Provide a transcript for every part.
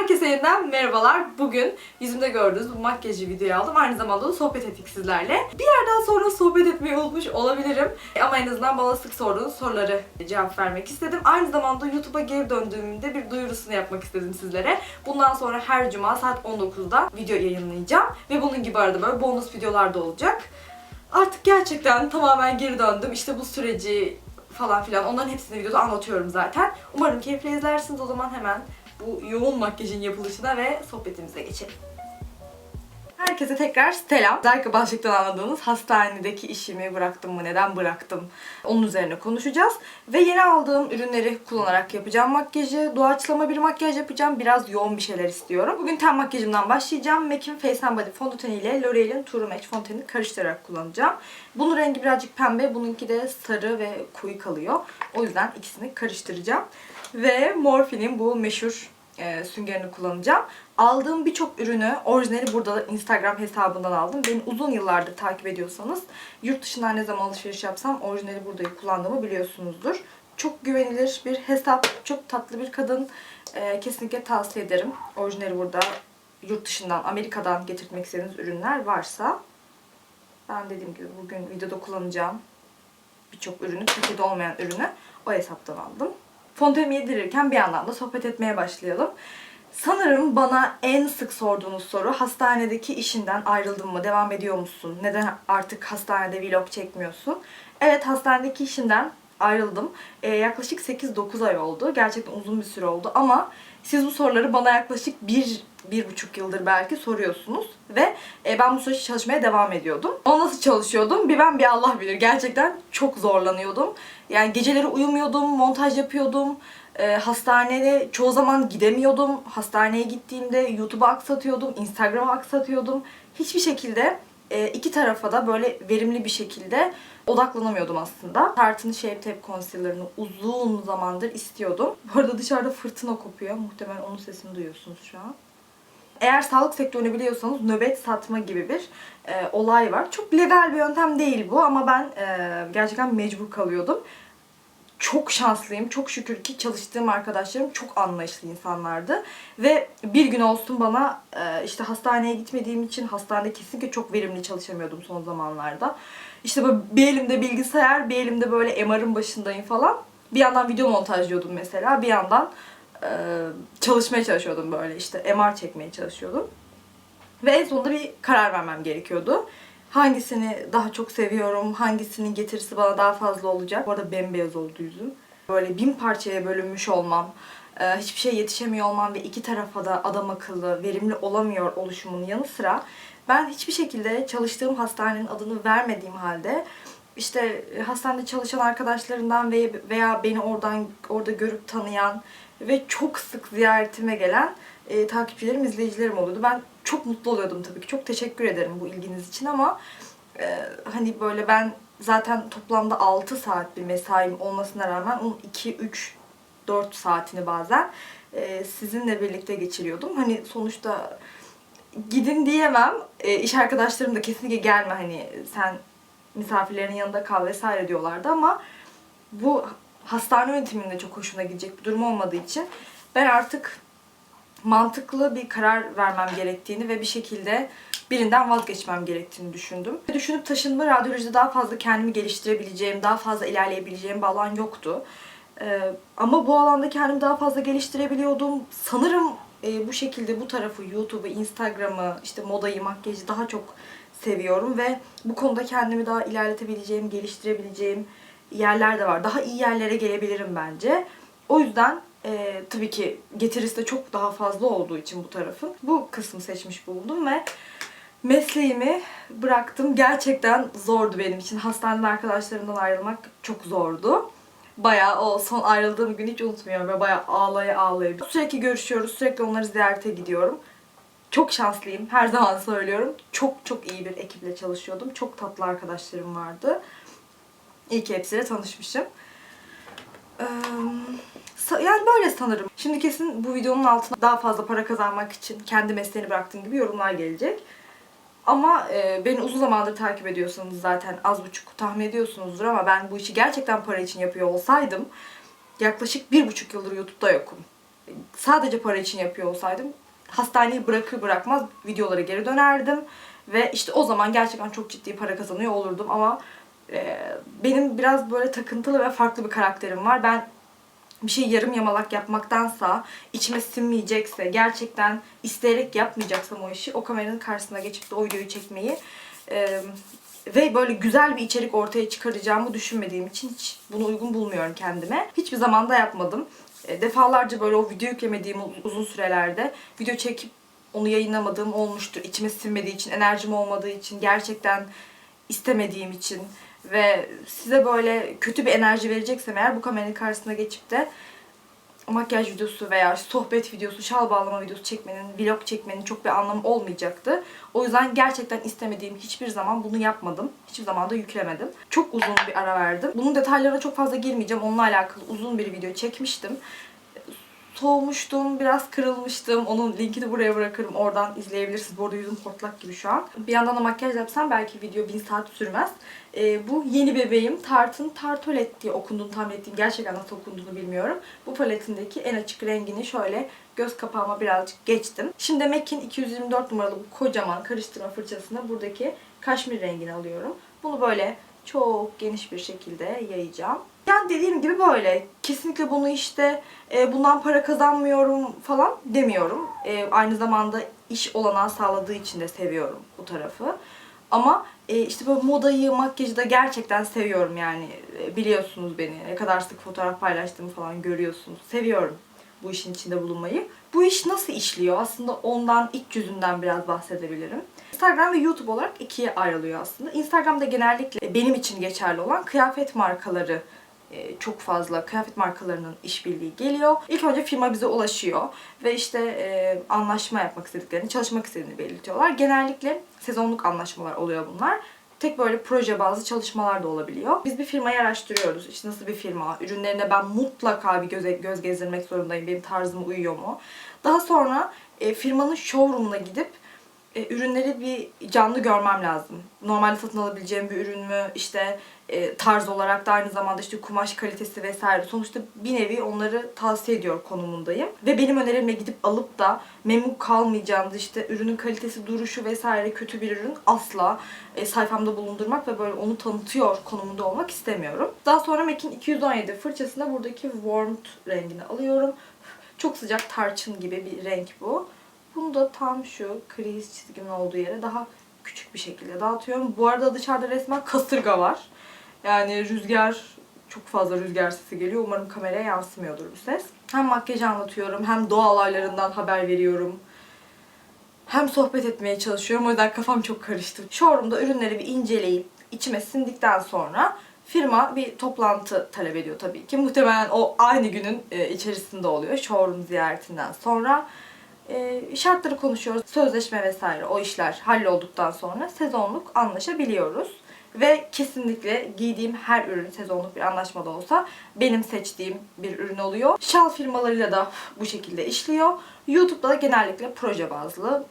Herkese yeniden merhabalar. Bugün yüzümde gördüğünüz bu makyajı videoyu aldım. Aynı zamanda da sohbet ettik sizlerle. Bir yerden sonra sohbet etmeyi unutmuş olabilirim. Ama en azından bana sık sorduğunuz soruları cevap vermek istedim. Aynı zamanda YouTube'a geri döndüğümde bir duyurusunu yapmak istedim sizlere. Bundan sonra her cuma saat 19'da video yayınlayacağım. Ve bunun gibi arada böyle bonus videolar da olacak. Artık gerçekten tamamen geri döndüm. İşte bu süreci falan filan onların hepsini videoda anlatıyorum zaten. Umarım keyifle izlersiniz. O zaman hemen bu yoğun makyajın yapılışına ve sohbetimize geçelim. Herkese tekrar selam. Özellikle başlıktan anladığınız hastanedeki işimi bıraktım mı, neden bıraktım onun üzerine konuşacağız. Ve yeni aldığım ürünleri kullanarak yapacağım makyajı. Doğaçlama bir makyaj yapacağım. Biraz yoğun bir şeyler istiyorum. Bugün ten makyajımdan başlayacağım. MAC'in Face and Body fondöteni ile L'Oreal'in True Match fondötenini karıştırarak kullanacağım. Bunun rengi birazcık pembe, bununki de sarı ve koyu kalıyor. O yüzden ikisini karıştıracağım. Ve Morphe'nin bu meşhur e, süngerini kullanacağım. Aldığım birçok ürünü orijinali burada da Instagram hesabından aldım. Beni uzun yıllardır takip ediyorsanız yurt dışından ne zaman alışveriş yapsam orijinali burada kullandığımı biliyorsunuzdur. Çok güvenilir bir hesap, çok tatlı bir kadın. E, kesinlikle tavsiye ederim. Orijinali burada yurt dışından, Amerika'dan getirtmek istediğiniz ürünler varsa ben dediğim gibi bugün videoda kullanacağım birçok ürünü, Türkiye'de olmayan ürünü o hesaptan aldım. Fontenimi yedirirken bir yandan da sohbet etmeye başlayalım. Sanırım bana en sık sorduğunuz soru hastanedeki işinden ayrıldın mı? Devam ediyor musun? Neden artık hastanede vlog çekmiyorsun? Evet hastanedeki işinden ayrıldım. Ee, yaklaşık 8-9 ay oldu. Gerçekten uzun bir süre oldu ama siz bu soruları bana yaklaşık bir, bir buçuk yıldır belki soruyorsunuz. Ve e, ben bu süreçte çalışmaya devam ediyordum. Ama nasıl çalışıyordum? Bir ben bir Allah bilir. Gerçekten çok zorlanıyordum. Yani geceleri uyumuyordum, montaj yapıyordum. E, hastanede çoğu zaman gidemiyordum. Hastaneye gittiğimde YouTube'a aksatıyordum, Instagram'a aksatıyordum. Hiçbir şekilde e, iki tarafa da böyle verimli bir şekilde odaklanamıyordum aslında. Tarte'ın Shape Tape Concealer'ını uzun zamandır istiyordum. Bu arada dışarıda fırtına kopuyor. Muhtemelen onun sesini duyuyorsunuz şu an. Eğer sağlık sektörünü biliyorsanız nöbet satma gibi bir e, olay var. Çok legal bir yöntem değil bu ama ben e, gerçekten mecbur kalıyordum. Çok şanslıyım. Çok şükür ki çalıştığım arkadaşlarım çok anlayışlı insanlardı. Ve bir gün olsun bana e, işte hastaneye gitmediğim için hastanede kesinlikle çok verimli çalışamıyordum son zamanlarda. İşte böyle bir elimde bilgisayar, bir elimde böyle MR'ın başındayım falan. Bir yandan video montajlıyordum mesela. Bir yandan e, çalışmaya çalışıyordum böyle işte MR çekmeye çalışıyordum. Ve en sonunda bir karar vermem gerekiyordu. Hangisini daha çok seviyorum, hangisinin getirisi bana daha fazla olacak. Bu arada bembeyaz oldu yüzüm. Böyle bin parçaya bölünmüş olmam, e, hiçbir şey yetişemiyor olmam ve iki tarafa da adam akıllı, verimli olamıyor oluşumun yanı sıra ben hiçbir şekilde çalıştığım hastanenin adını vermediğim halde işte hastanede çalışan arkadaşlarından ve veya beni oradan orada görüp tanıyan ve çok sık ziyaretime gelen e, takipçilerim, izleyicilerim oluyordu. Ben çok mutlu oluyordum tabii ki. Çok teşekkür ederim bu ilginiz için ama e, hani böyle ben zaten toplamda 6 saat bir mesaim olmasına rağmen onun 2, 3, 4 saatini bazen e, sizinle birlikte geçiriyordum. Hani sonuçta gidin diyemem. E, iş arkadaşlarım da kesinlikle gelme hani sen misafirlerin yanında kal vesaire diyorlardı ama bu hastane yönetiminde çok hoşuna gidecek bir durum olmadığı için ben artık mantıklı bir karar vermem gerektiğini ve bir şekilde birinden vazgeçmem gerektiğini düşündüm. Düşünüp taşınma radyolojide daha fazla kendimi geliştirebileceğim, daha fazla ilerleyebileceğim bir alan yoktu. Ee, ama bu alanda kendimi daha fazla geliştirebiliyordum. Sanırım e, bu şekilde bu tarafı YouTube'u, Instagram'ı, işte modayı, makyajı daha çok seviyorum ve bu konuda kendimi daha ilerletebileceğim, geliştirebileceğim yerler de var. Daha iyi yerlere gelebilirim bence. O yüzden e, tabii ki getirisi de çok daha fazla olduğu için bu tarafın bu kısmı seçmiş buldum ve mesleğimi bıraktım. Gerçekten zordu benim için. Hastanede arkadaşlarımdan ayrılmak çok zordu. Bayağı o son ayrıldığım günü hiç unutmuyorum ve bayağı ağlaya ağlaya. Sürekli görüşüyoruz, sürekli onları ziyarete gidiyorum. Çok şanslıyım, her zaman söylüyorum. Çok çok iyi bir ekiple çalışıyordum. Çok tatlı arkadaşlarım vardı. İyi ki hepsiyle tanışmışım. Ee, yani böyle sanırım. Şimdi kesin bu videonun altına daha fazla para kazanmak için kendi mesleğini bıraktığın gibi yorumlar gelecek. Ama e, beni uzun zamandır takip ediyorsanız zaten az buçuk tahmin ediyorsunuzdur ama ben bu işi gerçekten para için yapıyor olsaydım yaklaşık bir buçuk yıldır YouTube'da yokum. sadece para için yapıyor olsaydım hastaneyi bırakır bırakmaz videolara geri dönerdim ve işte o zaman gerçekten çok ciddi para kazanıyor olurdum ama e, benim biraz böyle takıntılı ve farklı bir karakterim var. Ben bir şey yarım yamalak yapmaktansa, içime sinmeyecekse, gerçekten isteyerek yapmayacaksam o işi, o kameranın karşısına geçip de o videoyu çekmeyi e, ve böyle güzel bir içerik ortaya çıkaracağımı düşünmediğim için hiç bunu uygun bulmuyorum kendime. Hiçbir zaman da yapmadım. E, defalarca böyle o video yüklemediğim uz- uzun sürelerde video çekip onu yayınlamadığım olmuştur. İçime sinmediği için, enerjim olmadığı için, gerçekten istemediğim için ve size böyle kötü bir enerji vereceksem eğer bu kameranın karşısına geçip de makyaj videosu veya sohbet videosu, şal bağlama videosu çekmenin, vlog çekmenin çok bir anlamı olmayacaktı. O yüzden gerçekten istemediğim hiçbir zaman bunu yapmadım. Hiçbir zaman da yüklemedim. Çok uzun bir ara verdim. Bunun detaylarına çok fazla girmeyeceğim. Onunla alakalı uzun bir video çekmiştim. Soğumuştum, biraz kırılmıştım. Onun linkini buraya bırakırım. Oradan izleyebilirsiniz. Bu arada yüzüm hortlak gibi şu an. Bir yandan da makyaj yapsam belki video 1000 saat sürmez. Ee, bu yeni bebeğim Tarte'ın Tartolet diye okunduğunu tahmin ettiğim gerçekten nasıl okunduğunu bilmiyorum. Bu paletindeki en açık rengini şöyle göz kapağıma birazcık geçtim. Şimdi MAC'in 224 numaralı bu kocaman karıştırma fırçasına buradaki kaşmir rengini alıyorum. Bunu böyle çok geniş bir şekilde yayacağım. Yani dediğim gibi böyle. Kesinlikle bunu işte e, bundan para kazanmıyorum falan demiyorum. E, aynı zamanda iş olanağı sağladığı için de seviyorum bu tarafı. Ama e, işte böyle modayı, makyajı da gerçekten seviyorum yani. E, biliyorsunuz beni. Ne kadar sık fotoğraf paylaştığımı falan görüyorsunuz. Seviyorum bu işin içinde bulunmayı. Bu iş nasıl işliyor? Aslında ondan iç yüzünden biraz bahsedebilirim. Instagram ve YouTube olarak ikiye ayrılıyor aslında. Instagram'da genellikle benim için geçerli olan kıyafet markaları çok fazla kıyafet markalarının işbirliği geliyor. İlk önce firma bize ulaşıyor ve işte e, anlaşma yapmak istediklerini, çalışmak istediğini belirtiyorlar. Genellikle sezonluk anlaşmalar oluyor bunlar. Tek böyle proje bazlı çalışmalar da olabiliyor. Biz bir firmayı araştırıyoruz. İşte nasıl bir firma, ürünlerine ben mutlaka bir göze, göz gezdirmek zorundayım. Benim tarzıma uyuyor mu? Daha sonra e, firmanın showroom'una gidip e, ürünleri bir canlı görmem lazım. Normalde satın alabileceğim bir ürün mü, işte e, tarz olarak da aynı zamanda işte kumaş kalitesi vesaire. Sonuçta bir nevi onları tavsiye ediyor konumundayım. Ve benim önerimle gidip alıp da memnun kalmayacağım da işte ürünün kalitesi, duruşu vesaire kötü bir ürün asla e, sayfamda bulundurmak ve böyle onu tanıtıyor konumunda olmak istemiyorum. Daha sonra MAC'in 217 fırçasında buradaki Warmth rengini alıyorum. Çok sıcak tarçın gibi bir renk bu. Bunu da tam şu kriz çizgimin olduğu yere daha küçük bir şekilde dağıtıyorum. Bu arada dışarıda resmen kasırga var. Yani rüzgar, çok fazla rüzgar sesi geliyor. Umarım kameraya yansımıyordur bu ses. Hem makyaj anlatıyorum, hem doğa olaylarından haber veriyorum. Hem sohbet etmeye çalışıyorum. O yüzden kafam çok karıştı. Showroom'da ürünleri bir inceleyip içime sindikten sonra firma bir toplantı talep ediyor tabii ki. Muhtemelen o aynı günün e, içerisinde oluyor. Showroom ziyaretinden sonra e, şartları konuşuyoruz. Sözleşme vesaire o işler hallolduktan sonra sezonluk anlaşabiliyoruz. Ve kesinlikle giydiğim her ürün sezonluk bir anlaşmada olsa benim seçtiğim bir ürün oluyor. Şal firmalarıyla da bu şekilde işliyor. YouTube'da da genellikle proje bazlı.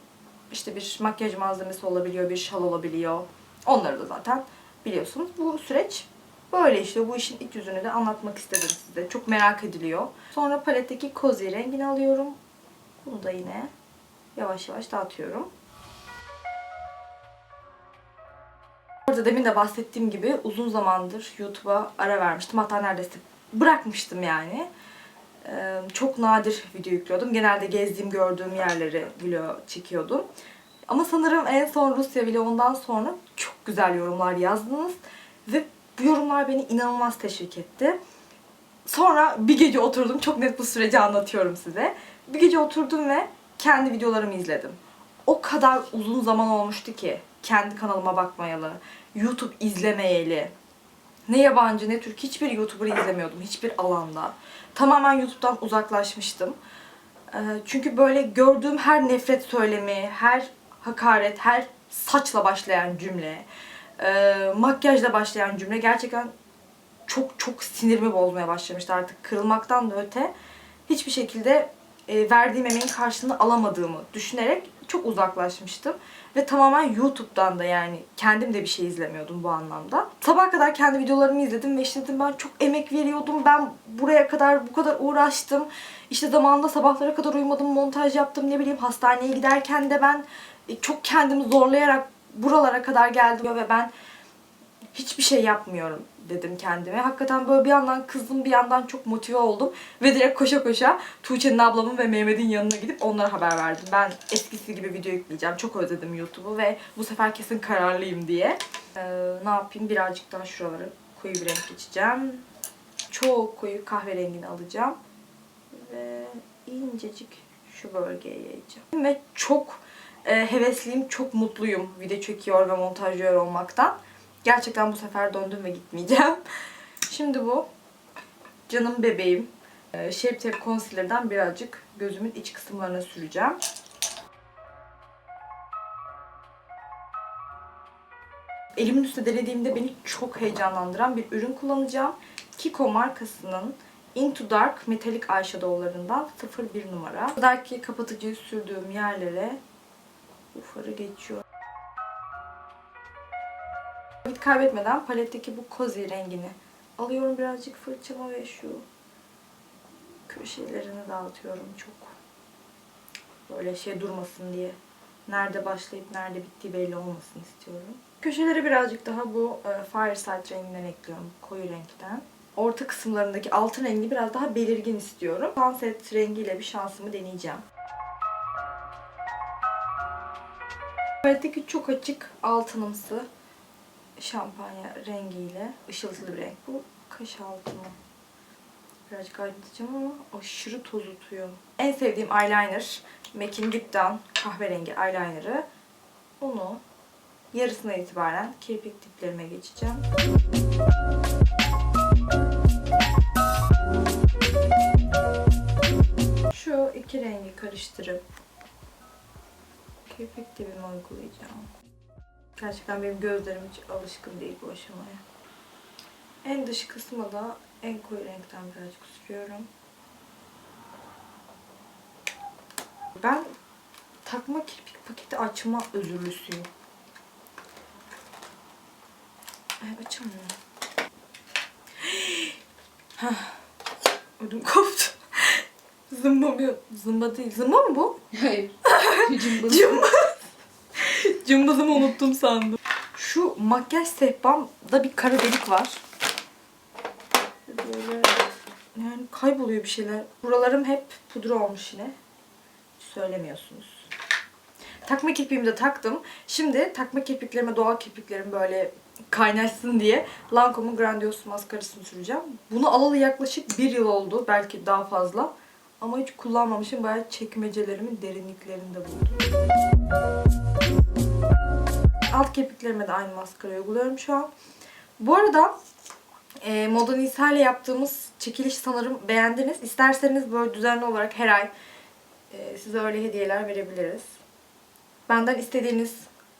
İşte bir makyaj malzemesi olabiliyor, bir şal olabiliyor. Onları da zaten biliyorsunuz. Bu süreç böyle işte. Bu işin iç yüzünü de anlatmak istedim size. Çok merak ediliyor. Sonra paletteki Cozy rengini alıyorum. Bunu da yine yavaş yavaş dağıtıyorum. Orada demin de bahsettiğim gibi uzun zamandır YouTube'a ara vermiştim. Hatta neredeyse bırakmıştım yani. Ee, çok nadir video yüklüyordum. Genelde gezdiğim, gördüğüm yerleri video çekiyordum. Ama sanırım en son Rusya vlogundan sonra çok güzel yorumlar yazdınız. Ve bu yorumlar beni inanılmaz teşvik etti. Sonra bir gece oturdum. Çok net bu süreci anlatıyorum size. Bir gece oturdum ve kendi videolarımı izledim. O kadar uzun zaman olmuştu ki kendi kanalıma bakmayalı, YouTube izlemeyeli. Ne yabancı ne Türk hiçbir YouTuber izlemiyordum hiçbir alanda. Tamamen YouTube'dan uzaklaşmıştım. Ee, Çünkü böyle gördüğüm her nefret söylemi, her hakaret, her saçla başlayan cümle, e, makyajla başlayan cümle gerçekten çok çok sinirimi bozmaya başlamıştı artık. Kırılmaktan da öte hiçbir şekilde e, verdiğim emeğin karşılığını alamadığımı düşünerek çok uzaklaşmıştım. Ve tamamen YouTube'dan da yani kendim de bir şey izlemiyordum bu anlamda. Sabah kadar kendi videolarımı izledim ve işte dedim ben çok emek veriyordum. Ben buraya kadar bu kadar uğraştım. İşte zamanında sabahlara kadar uyumadım, montaj yaptım ne bileyim hastaneye giderken de ben e, çok kendimi zorlayarak buralara kadar geldim ve ben hiçbir şey yapmıyorum dedim kendime. Hakikaten böyle bir yandan kızdım bir yandan çok motive oldum. Ve direkt koşa koşa Tuğçe'nin ablamın ve Mehmet'in yanına gidip onlara haber verdim. Ben eskisi gibi video yükleyeceğim. Çok özledim YouTube'u ve bu sefer kesin kararlıyım diye. Ee, ne yapayım birazcık daha şuraları koyu bir renk geçeceğim. Çok koyu kahverengini alacağım. Ve incecik şu bölgeye yayacağım. Ve çok e, hevesliyim, çok mutluyum video çekiyor ve montajlıyor olmaktan. Gerçekten bu sefer döndüm ve gitmeyeceğim. Şimdi bu canım bebeğim. E, Shape Tape Concealer'dan birazcık gözümün iç kısımlarına süreceğim. Elimin üstüne denediğimde beni çok heyecanlandıran bir ürün kullanacağım. Kiko markasının Into Dark metalik eyeshadowlarından 01 numara. Bu kadar ki kapatıcıyı sürdüğüm yerlere bu farı geçiyor. Kaybetmeden paletteki bu cozy rengini alıyorum birazcık fırçama ve şu köşelerini dağıtıyorum çok. Böyle şey durmasın diye. Nerede başlayıp nerede bittiği belli olmasın istiyorum. Köşelere birazcık daha bu e, Fireside renginden ekliyorum. Koyu renkten. Orta kısımlarındaki altın rengi biraz daha belirgin istiyorum. Sunset rengiyle bir şansımı deneyeceğim. Paletteki çok açık altınımsı şampanya rengiyle ışıltılı bir renk. Bu kaş altını. Birazcık aydınlatacağım ama aşırı toz tutuyor. En sevdiğim eyeliner MAC'in Deep Down kahverengi eyeliner'ı. Onu yarısına itibaren kirpik diplerime geçeceğim. Şu iki rengi karıştırıp kirpik dibime uygulayacağım. Gerçekten benim gözlerim hiç alışkın değil bu aşamaya. En dış kısma da en koyu renkten birazcık sürüyorum. Ben takma kirpik paketi açma özürlüsüyüm. Ay açamıyorum. Hah. Ödüm koptu. Zımba mı? Zımba değil. Zımba mı bu? Hayır. Cımbız. Cımbız. Cımbızımı unuttum sandım. Şu makyaj sehpamda bir kara delik var. Böyle yani kayboluyor bir şeyler. Buralarım hep pudra olmuş yine. Söylemiyorsunuz. Takma kirpiğimi de taktım. Şimdi takma kirpiklerime doğal kirpiklerim böyle kaynaşsın diye Lancome'un Grandiose maskarasını süreceğim. Bunu alalı yaklaşık bir yıl oldu. Belki daha fazla. Ama hiç kullanmamışım. Bayağı çekmecelerimin derinliklerinde buldum. Alt kirpiklerime de aynı maskara uyguluyorum şu an. Bu arada e, Moda Nisa ile yaptığımız çekiliş sanırım beğendiniz. İsterseniz böyle düzenli olarak her ay e, size öyle hediyeler verebiliriz. Benden istediğiniz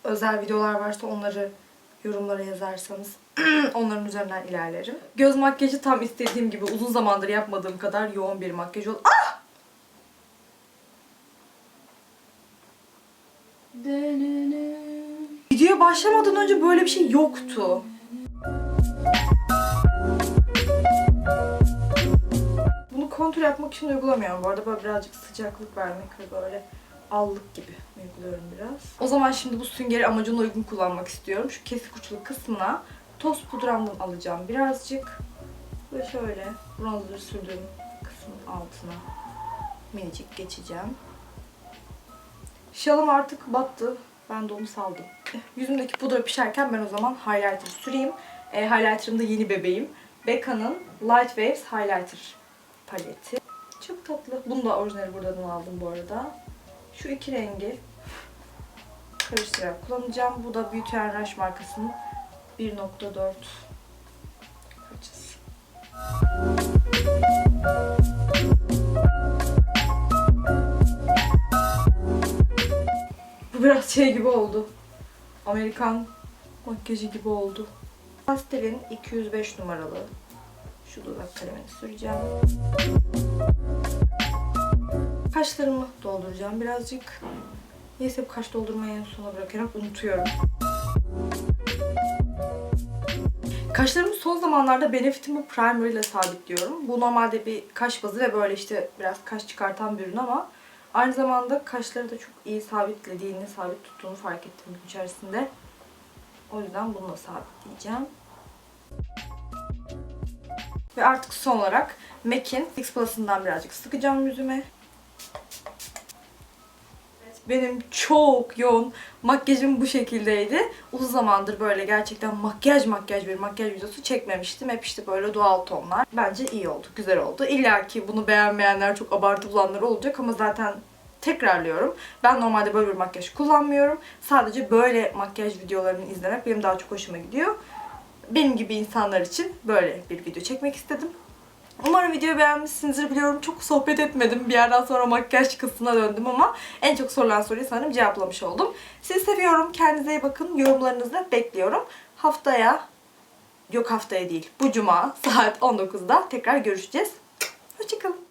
özel videolar varsa onları yorumlara yazarsanız onların üzerinden ilerlerim. Göz makyajı tam istediğim gibi uzun zamandır yapmadığım kadar yoğun bir makyaj oldu. Ah! Videoya başlamadan önce böyle bir şey yoktu. Bunu kontrol yapmak için uygulamıyorum. Bu arada böyle birazcık sıcaklık vermek ve böyle allık gibi uyguluyorum biraz. O zaman şimdi bu süngeri amacına uygun kullanmak istiyorum. Şu kesik uçlu kısmına toz pudramdan alacağım birazcık. Ve şöyle bronzer sürdüğüm kısmın altına minicik geçeceğim. Şalım artık battı. Ben de onu saldım. Yüzümdeki pudra pişerken ben o zaman highlighter süreyim. E, highlighter'ım da yeni bebeğim. Becca'nın Light Waves Highlighter paleti. Çok tatlı. Bunu da orijinali buradan aldım bu arada. Şu iki rengi karıştırarak kullanacağım. Bu da Beauty Rush markasının 1.4 fırçası. Bu biraz şey gibi oldu. Amerikan makyajı gibi oldu. Pastelin 205 numaralı şu dudak kalemini süreceğim. Kaşlarımı dolduracağım birazcık. Neyse hep kaş doldurmayı en sona bırakıyorum. Unutuyorum. Kaşlarımı son zamanlarda Benefit'in bu primer ile sabitliyorum. Bu normalde bir kaş bazı ve böyle işte biraz kaş çıkartan bir ürün ama aynı zamanda kaşları da çok iyi sabitlediğini, sabit tuttuğunu fark ettim gün içerisinde. O yüzden bununla sabitleyeceğim. Ve artık son olarak MAC'in Fix Plus'ından birazcık sıkacağım yüzüme. Benim çok yoğun makyajım bu şekildeydi. Uzun zamandır böyle gerçekten makyaj makyaj bir makyaj videosu çekmemiştim. Hep işte böyle doğal tonlar. Bence iyi oldu, güzel oldu. İlla ki bunu beğenmeyenler, çok abartı bulanlar olacak ama zaten tekrarlıyorum. Ben normalde böyle bir makyaj kullanmıyorum. Sadece böyle makyaj videolarını izlemek benim daha çok hoşuma gidiyor. Benim gibi insanlar için böyle bir video çekmek istedim. Umarım videoyu beğenmişsinizdir biliyorum. Çok sohbet etmedim. Bir yerden sonra makyaj kısmına döndüm ama en çok sorulan soruyu sanırım cevaplamış oldum. Sizi seviyorum. Kendinize iyi bakın. Yorumlarınızı bekliyorum. Haftaya, yok haftaya değil, bu cuma saat 19'da tekrar görüşeceğiz. Hoşçakalın.